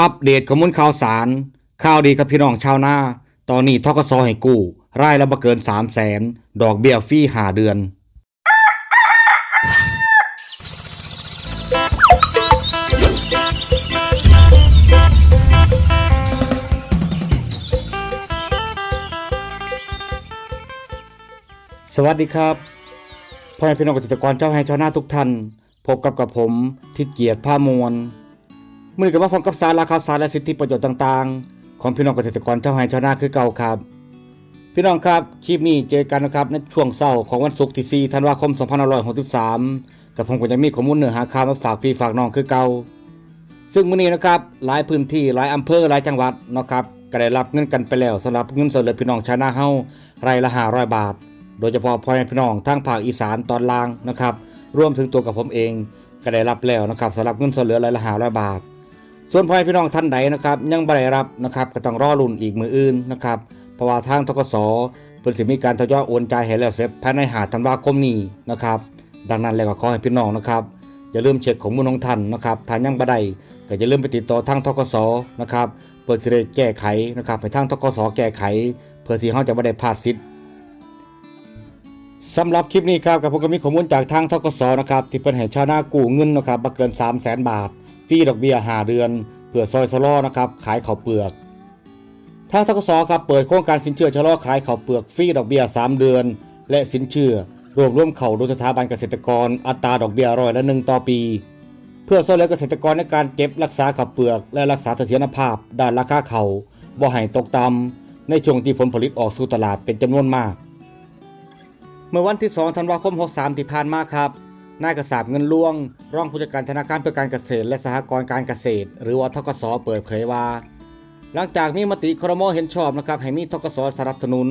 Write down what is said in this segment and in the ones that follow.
อัปเดตข้อมูลข่าวสาร ข่าวดีกับพี่น้องชาวนา ตอนนี้ทกสให้กู้รายละบ่เกิน3 0 0แสนดอกเบี้ยฟรี5เดือน สวัสดีครับพ่อแม่พี่น้องเกษตรกรเจ้าให้ชาวนาทุกท่าน พบกับกับผมทิดเกียรติผ้ามวล มื่อนี้กับมาพร้อมกับสาระข่าวสารและสิทธิประโยชน์ต่างๆ ของพี่น้องเกษตรกรเจ้าไร่ชาวนาคือเก่าครับ พี่น้องครับคลิปนี้เจอกันนะครับในช่วงเช้าของวันศุกร์ที่4ธันวาคม 2563กับผมก็จะมีข้อมูลเนื้อหาข่าวมาฝากพี่ฝากน้องคือเก่าซึ่งมื้อนี้นะครับหลายพื้นที่หลายอำเภอหลายจังหวัดนะครับก็ได้รับเงินกันไปแล้วสำหรับเงินสดเหลือพี่น้องชาวนาเฮารายละ500บาท โดยเฉพาะพ่อแม่พี่น้องทางภาคอีสานตอนล่างนะครับรวมถึงตัวกับผมเองก็ได้รับแล้วนะครับสำหรับเงินสดเหลือรายละ500บาท ส่วนพ่อพี่น้องท่านใดนะครับ ยังบ่ได้รับนะครับก็ต้องรอรุ่นอีกมืออื่นนะครับเพราะว่าทางทกสเพิ่นสิมีการทยอยโอนจ่ายให้แล้วเสร็จภายในหาธันวาคมนี้นะครับ ดังนั้นแล้วก็ขอให้พี่น้องนะครับอย่าลืมเช็คข้อมูลของท่านนะครับถ้ายังบ่ได้ก็อย่าลืมไปติดต่อทางทกสนะครับเพื่อสิได้แก้ไขนะครับให้ทางทกสแก้ไข เพื่อที่เฮาจะบ่ได้พลาดสิทธิ์สำหรับคลิปนี้ครับกับผมก็มีข้อมูลจากทางทกสนะครับที่เป็นให้ชาวนากู้เงินนะครับบ่เกิน 3 0 0 0 0 0 บาท ฟรีดอกเบี้ย5เดือนเพื่อซอยชะลอนะครับขายข้าวเปลือกทางทกสครับเปิดโครงการสินเชื่อชะลอขายข้าวเปลือกฟรีดอกเบี้ย 3 เดือน และสินเชื่อรวมร่วมเข้าโดยสถาบันเกษตรกร อัตราดอกเบี้ยร้อยละหนึ่งต่อปี เพื่อช่วยเหลือเกษตรกรในการเก็บรักษาข้าวเปลือก และรักษาเสถียรภาพ ด้านราคาเขาวบ่ให้ตกต่ำในช่วงที่ผลผลิตออกสู่ตลาดเป็นจำนวนมาก เมื่อวันที่ 2 ธันวาคม 63 ที่ผ่านมาครับ นายกษาบเงินล่วงรองผู้จัดการธนาคารเพื่อการเกษตร และสหกรณ์การเกษตร หรือว่าทกสเปิดเผยว่า หลังจากมีมติครมเห็นชอบนะครับให้มีทกสสนับสนุน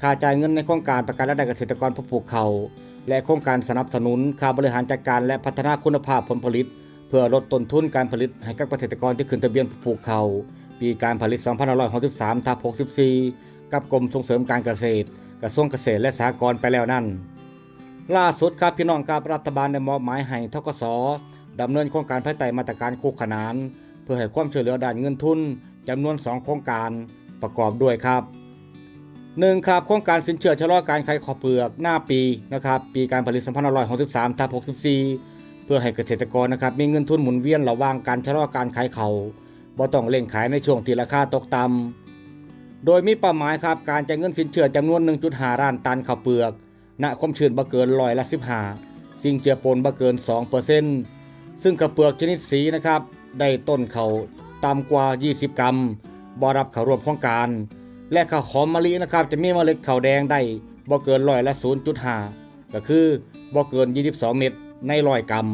ค่าจ่ายเงินในโครงการประกันรายได้เกษตรกรผู้ปลูกเขาวและโครงการสนับสนุนค่าบริหารจัดการและพัฒนาคุณภาพผลผลิต เพื่อลดต้นทุนการผลิตให้กับเกษตรกรที่ขึ้นทะเบียนผู้ปลูกเขาวปีการผลิต 2563ทับ64 กับกรมส่งเสริมการเกษตร กระทรวงเกษตรและสหกรณ์ไปแล้วนั่น ล่าสุดครับพี่น้องครับรัฐบาลได้มอบหมายให้ทกสดำเนินโครงการภายใต้มาตรการคู่ขนาน เพื่อให้ความช่วยเหลือด้านเงินทุนจำนวน 2 โครงการประกอบด้วยครับ 1. ครับโครงการสินเชื่อชะลอการขายข้าวเปลือกหน้าปีนะครับปีการผลิต2563ทับ64 เพื่อให้เกษตรกรนะครับมีเงินทุนหมุนเวียนระหว่างการชะลอการขายเขาบ่ต้องเร่งขายในช่วงที่ราคาตกต่ำโดยมีเป้าหมายครับการจ่ายเงินสินเชื่อจำนวน 1.5ล้านตันข้าวเปลือก ณคมชื้นบ่เกินร้อยละ 15 สิ่งเจือปนบ่เกิน 2%ซึ่งข้าวเปลือกชนิดสีนะครับ ได้ต้นเขาต่ำกว่า 20 กรัมบ่รับเข้าร่วมโครงการ และข้าวหอมมะลินะครับ จะมีเมล็ดข้าวแดงได้บ่เกินร้อยละ 0.5 ก็คือบ่เกิน 22 เม็ดในร้อยกรัม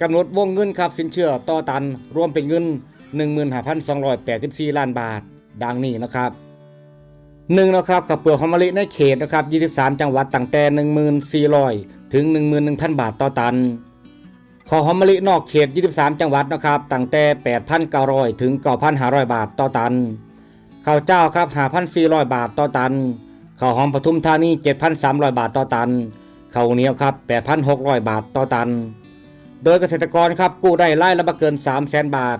กำหนดวงเงินครับสินเชื่อต่อตันรวมเป็นเงิน 15,284 ล้านบาท ดังนี้นะครับ หนึ่งนะครับกับเปลือกหอมมะลิในเขตนะครับ23 จังหวัดตั้งแต่ 1400 ถึง 11,000 บาทต่อตันข้าวหอมมะลินอกเขต 23 จังหวัดนะครับตั้งแต่ 8,900 ถึง 9,500 บาทต่อตันข้าวเจ้าครับ 5,400 บาทต่อตันข้าวหอมปทุมธานี 7,300 บาทต่อตันข้าวเหนียวครับ 8,600 บาทต่อตัน โดยเกษตรกรครับกู้ได้ไร่ละบ่เกิน 300,000 บาท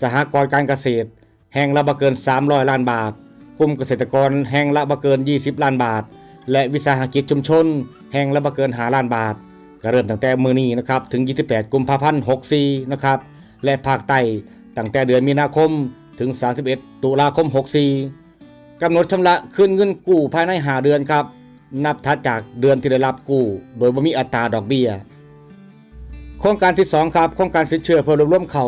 สหกรณ์การเกษตร แห่งละบ่เกิน 300 ล้านบาท กลุ่มเกษตรกรแห่งละบ่เกิน 20 ล้านบาท และวิสาหกิจชุมชน แห่งละบ่เกิน5ล้านบาทก็เริ่มตั้งแต่มือนี้นะครับถึง 28 กุมภาพันธ์ 64 นะครับและภาคใต้ตั้งแต่เดือนมีนาคมถึง 31 ตุลาคม 64กำหนดชำระคืนเงินกู้ภายใน5เดือนครับ นับถัดจากเดือนที่ได้รับกู้ โดยบ่มีอัตราดอกเบี้ยโครงการที่ 2 ครับโครงการสินเชื่อเพื่อรวบรวมเขา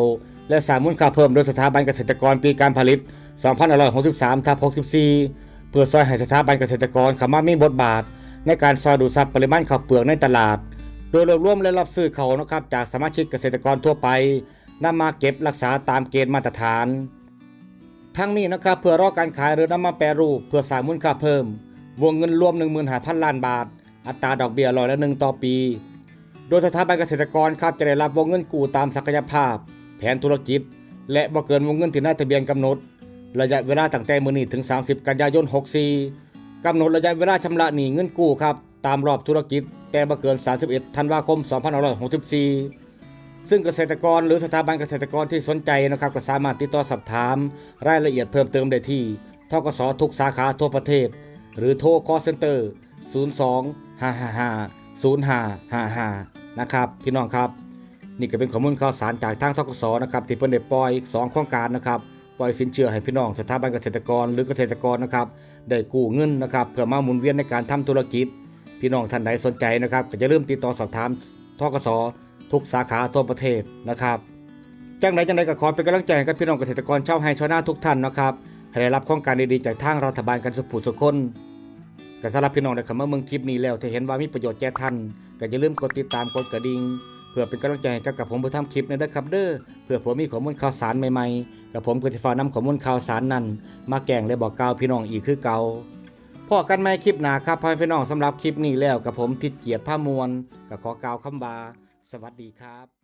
และสางมูลค่าเพิ่มโดยสถาบันเกษตรกรปีการผลิต 2563ทับ64 เพื่อซอยให้สถาบันเกษตรกรขามามีบทบาท ในการซอยดูดซับปริมาณข้าวเปลือกในตลาด โดยรวบรวมและรับซื้อเขานะครับจากสมาชิกเกษตรกรทั่วไปนำมาเก็บรักษาตามเกณฑ์มาตรฐาน ทั้งนี้นะครับเพื่อรอการขายหรือนำมาแปรรูปเพื่อสร้างมูลค่าเพิ่ม วงเงินรวม 15,000 ล้านบาท อัตราดอกเบี้ยร้อยละหนึ่งต่อปี โดยสถาบันเกษตรกรครับจะได้รับวงเงินกู้ตามศักยภาพ แผนธุรกิจ และบ่เกินวงเงินที่นายทะเบียนกำหนด ระยะเวลาตั้งแต่มื้อนี้ถึง 30 กันยายน 64กำหนดระยะเวลาชำระหนี้เงินกู้ครับ ตามรอบธุรกิจ แต่บ่เกิน 31 ธันวาคม 2564 ซึ่งเกษตรกรหรือสถาบันเกษตรกรที่สนใจนะครับก็สามารถติดต่อสอบถาม รายละเอียดเพิ่มเติมได้ที่ทกสทุกสาขาทั่วประเทศ หรือโทร call center 02 555 0555 นะครับพี่น้องครับ นี่ก็เป็นข้อมูลข่าวสารจากทางทกสนะครับที่เพิ่นได้ปล่อยสองโครงการนะครับ ปล่อยสินเชื่อให้พี่น้องสถาบันเกษตรกรหรือเกษตรกรนะครับได้กู้เงินนะครับเพื่อมาหมุนเวียนในการทำธุรกิจ พี่น้องท่านใดสนใจนะครับ ก็จะเริ่มติดต่อสอบถามทกสทุกสาขาทั่วประเทศนะครับจังไรจังไรก็ขอเป็นกำลังใจให้กับพี่น้องเกษตรกรชาวไฮชาวนาทุกท่านนะครับให้ได้รับโครงการดีๆจากทางรัฐบาลกันสุขผู้สุขคนก็สำหรับพี่น้องในคำว่าเมืองคลิปนี้แล้วถ้าเห็นว่ามีประโยชน์แก่ท่านก็อย่าลืมกดติดตามกดกระดิ่ง เพื่อเป็นกำลังใจกับกับผมผู้ทำคลิปในเด้อครับเด้อเพื่อผมมีข้อมูลข่าวสารใหม่ๆ กับผมก็จะฟ้ากนำข้อมูลข่าวสารนั้น มาแก่งและบอกกล่าวพี่น้องอีกคือเก่าพอกันไหม่คลิปหนาครับพ่อพี่น้องสำหรับคลิปนี้แล้วกับผมทิดเกียรติผ้ามวลกับขอกล่าวคำบา สวัสดีครับ